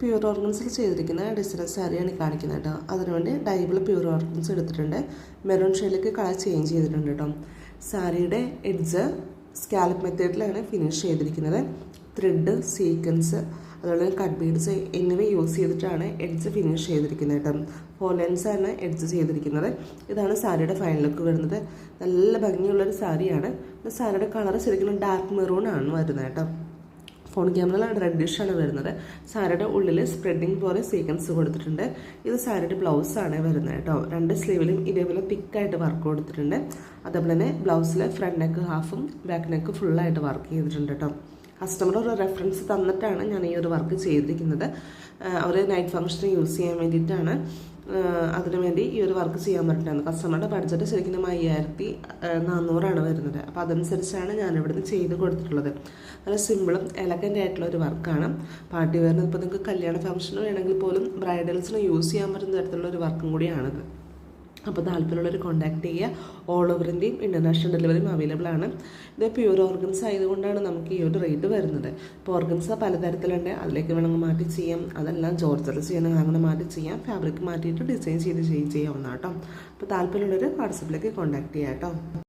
Pure ഓർഗൻസിൽ ചെയ്തിരിക്കുന്ന design സാരിയാണ് കാണിക്കുന്നത് കേട്ടോ. അതിനുവേണ്ടി ഡൈബിൾ പ്യൂർ ഓർഗൻസ് എടുത്തിട്ടുണ്ട്. മെറൂൺ ഷെയിലേക്ക് കളർ ചേഞ്ച് ചെയ്തിട്ടുണ്ട് കേട്ടോ. സാരിയുടെ എഡ്ജ് സ്കാലപ്പ് മെത്തേഡിലാണ് ഫിനിഷ് ചെയ്തിരിക്കുന്നത്. ത്രെഡ് സീക്വൻസ് അതുപോലെ കട്ട് ബീഡ്സ് എന്നിവ യൂസ് ചെയ്തിട്ടാണ് എഡ്ജ് ഫിനിഷ് ചെയ്തിരിക്കുന്നത് കേട്ടോ. ഫോർ ലെൻസ് ആണ് എഡ്ജ് ചെയ്തിരിക്കുന്നത്. ഇതാണ് സാരിയുടെ ഫൈനൽ ലുക്ക് വരുന്നത്. നല്ല ഭംഗിയുള്ളൊരു സാരിയാണ് സാരിയുടെ കളർ ശരിക്കും ഡാർക്ക് മെറൂൺ ആണ് വരുന്നത് കേട്ടോ. ഫോൺ ക്യാമറയിൽ ആണ് വരുന്നത്. സാരിയുടെ ഉള്ളിൽ സ്പ്രെഡിങ് പോലെ സീക്വൻസ് കൊടുത്തിട്ടുണ്ട്. ഇത് സാരിയുടെ ബ്ലൗസ് ആണ് വരുന്നത് കേട്ടോ. രണ്ട് സ്ലീവിലും ഇതേപോലെ തിക്കായിട്ട് വർക്ക് കൊടുത്തിട്ടുണ്ട്. അതേപോലെ തന്നെ ബ്ലൗസിൽ ഫ്രണ്ട് നെക്ക് ഹാഫും ബാക്ക് നെക്ക് ഫുള്ളായിട്ട് വർക്ക് ചെയ്തിട്ടുണ്ട് കേട്ടോ. കസ്റ്റമർ ഒരു റെഫറൻസ് തന്നിട്ടാണ് ഞാൻ ഈ ഒരു വർക്ക് ചെയ്തിരിക്കുന്നത്. അവർ നൈറ്റ് ഫംഗ്ഷന് യൂസ് ചെയ്യാൻ വേണ്ടിയിട്ടാണ്. അതിനു വേണ്ടി ഈ ഒരു വർക്ക് ചെയ്യാൻ പറ്റുന്നത് കസ്റ്റമറുടെ ബഡ്ജറ്റ് ശരിക്കും അയ്യായിരത്തി നാനൂറാണ് വരുന്നത്. അപ്പോൾ അതനുസരിച്ചാണ് ഞാൻ ഇവിടുന്ന് ചെയ്ത് കൊടുത്തിട്ടുള്ളത്. നല്ല സിമ്പിളും എലഗന്റ് ആയിട്ടുള്ള ഒരു വർക്കാണ് പാർട്ടി വെയറിന് ഇപ്പോൾ നിങ്ങൾക്ക് കല്യാണ ഫംഗ്ഷന് വേണമെങ്കിൽ പോലും ബ്രൈഡൽസിന് യൂസ് ചെയ്യാൻ പറ്റുന്ന തരത്തിലുള്ള ഒരു വർക്കും കൂടിയാണിത്. അപ്പോൾ താല്പര്യമുള്ളവർ കോൺടാക്ട് ചെയ്യുക. ഓൾ ഇന്ത്യയും ഇന്റർനാഷണൽ ഡെലിവറിയും അവൈലബിൾ ആണ്. ഇത് പ്യൂർ ഓർഗൻസ് ആയതുകൊണ്ടാണ് നമുക്ക് ഈ ഒരു റേറ്റ് വരുന്നത്. ഇപ്പോൾ ഓർഗൻസ് പലതരത്തിലുണ്ട്. അതിലേക്ക് വേണമെങ്കിൽ മാറ്റി ചെയ്യാം. അതെല്ലാം ജോർജർ ചെയ്യുന്ന അങ്ങനെ മാറ്റി ചെയ്യാം. ഫാബ്രിക് മാറ്റിയിട്ട് ഡിസൈൻ ചെയ്ത് ചെയ്ത് ചെയ്യാവുന്ന കേട്ടോ അപ്പോൾ താല്പര്യമുള്ളവർ വാട്സപ്പിലേക്ക് കോൺടാക്ട് ചെയ്യാം കേട്ടോ